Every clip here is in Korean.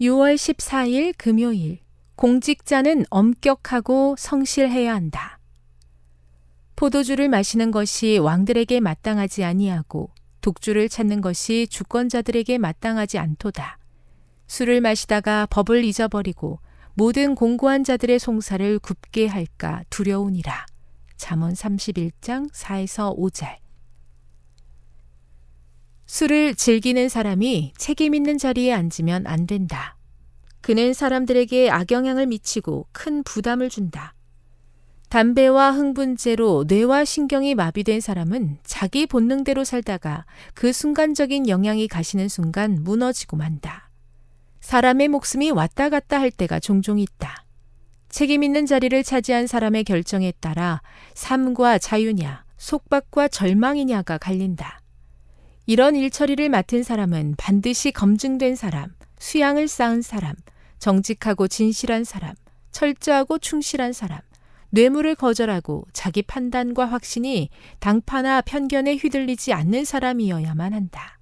6월 14일 금요일 공직자는 엄격하고 성실해야 한다. 포도주를 마시는 것이 왕들에게 마땅하지 아니하고 독주를 찾는 것이 주권자들에게 마땅하지 않도다. 술을 마시다가 법을 잊어버리고 모든 공고한 자들의 송사를 굽게 할까 두려우니라. 잠언 31장 4에서 5절. 술을 즐기는 사람이 책임 있는 자리에 앉으면 안 된다. 그는 사람들에게 악영향을 미치고 큰 부담을 준다. 담배와 흥분제로 뇌와 신경이 마비된 사람은 자기 본능대로 살다가 그 순간적인 영향이 가시는 순간 무너지고 만다. 사람의 목숨이 왔다 갔다 할 때가 종종 있다. 책임 있는 자리를 차지한 사람의 결정에 따라 삶과 자유냐, 속박과 절망이냐가 갈린다. 이런 일처리를 맡은 사람은 반드시 검증된 사람, 수양을 쌓은 사람, 정직하고 진실한 사람, 철저하고 충실한 사람, 뇌물을 거절하고 자기 판단과 확신이 당파나 편견에 휘둘리지 않는 사람이어야만 한다.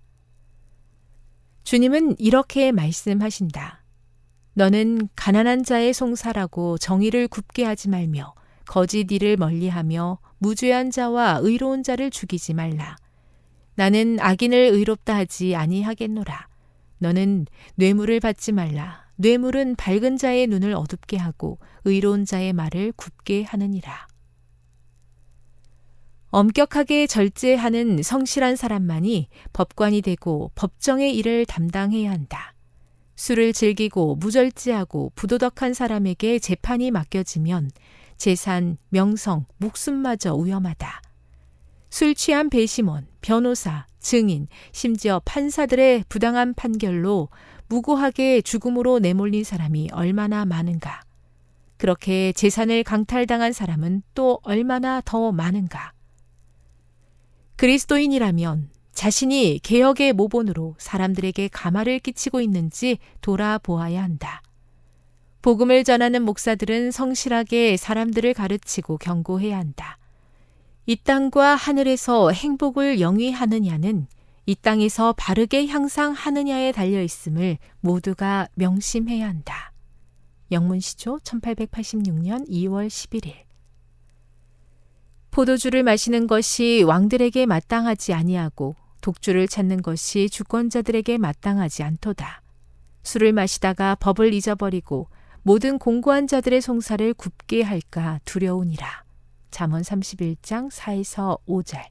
주님은 이렇게 말씀하신다. 너는 가난한 자의 송사라고 정의를 굽게 하지 말며 거짓 일을 멀리하며 무죄한 자와 의로운 자를 죽이지 말라. 나는 악인을 의롭다 하지 아니하겠노라. 너는 뇌물을 받지 말라. 뇌물은 밝은 자의 눈을 어둡게 하고 의로운 자의 말을 굽게 하느니라. 엄격하게 절제하는 성실한 사람만이 법관이 되고 법정의 일을 담당해야 한다. 술을 즐기고 무절제하고 부도덕한 사람에게 재판이 맡겨지면 재산, 명성, 목숨마저 위험하다. 술 취한 배심원, 변호사, 증인, 심지어 판사들의 부당한 판결로 무고하게 죽음으로 내몰린 사람이 얼마나 많은가. 그렇게 재산을 강탈당한 사람은 또 얼마나 더 많은가. 그리스도인이라면 자신이 개혁의 모본으로 사람들에게 가마를 끼치고 있는지 돌아보아야 한다. 복음을 전하는 목사들은 성실하게 사람들을 가르치고 경고해야 한다. 이 땅과 하늘에서 행복을 영위하느냐는 이 땅에서 바르게 향상하느냐에 달려 있음을 모두가 명심해야 한다. 영문시조 1886년 2월 11일 포도주를 마시는 것이 왕들에게 마땅하지 아니하고 독주를 찾는 것이 주권자들에게 마땅하지 않도다. 술을 마시다가 법을 잊어버리고 모든 공고한 자들의 송사를 굽게 할까 두려우니라. 잠언 31장 4에서 5절.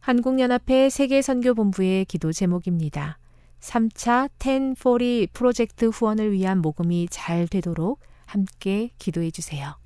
한국연합회 세계선교본부의 기도 제목입니다. 3차 1040 프로젝트 후원을 위한 모금이 잘 되도록 함께 기도해 주세요.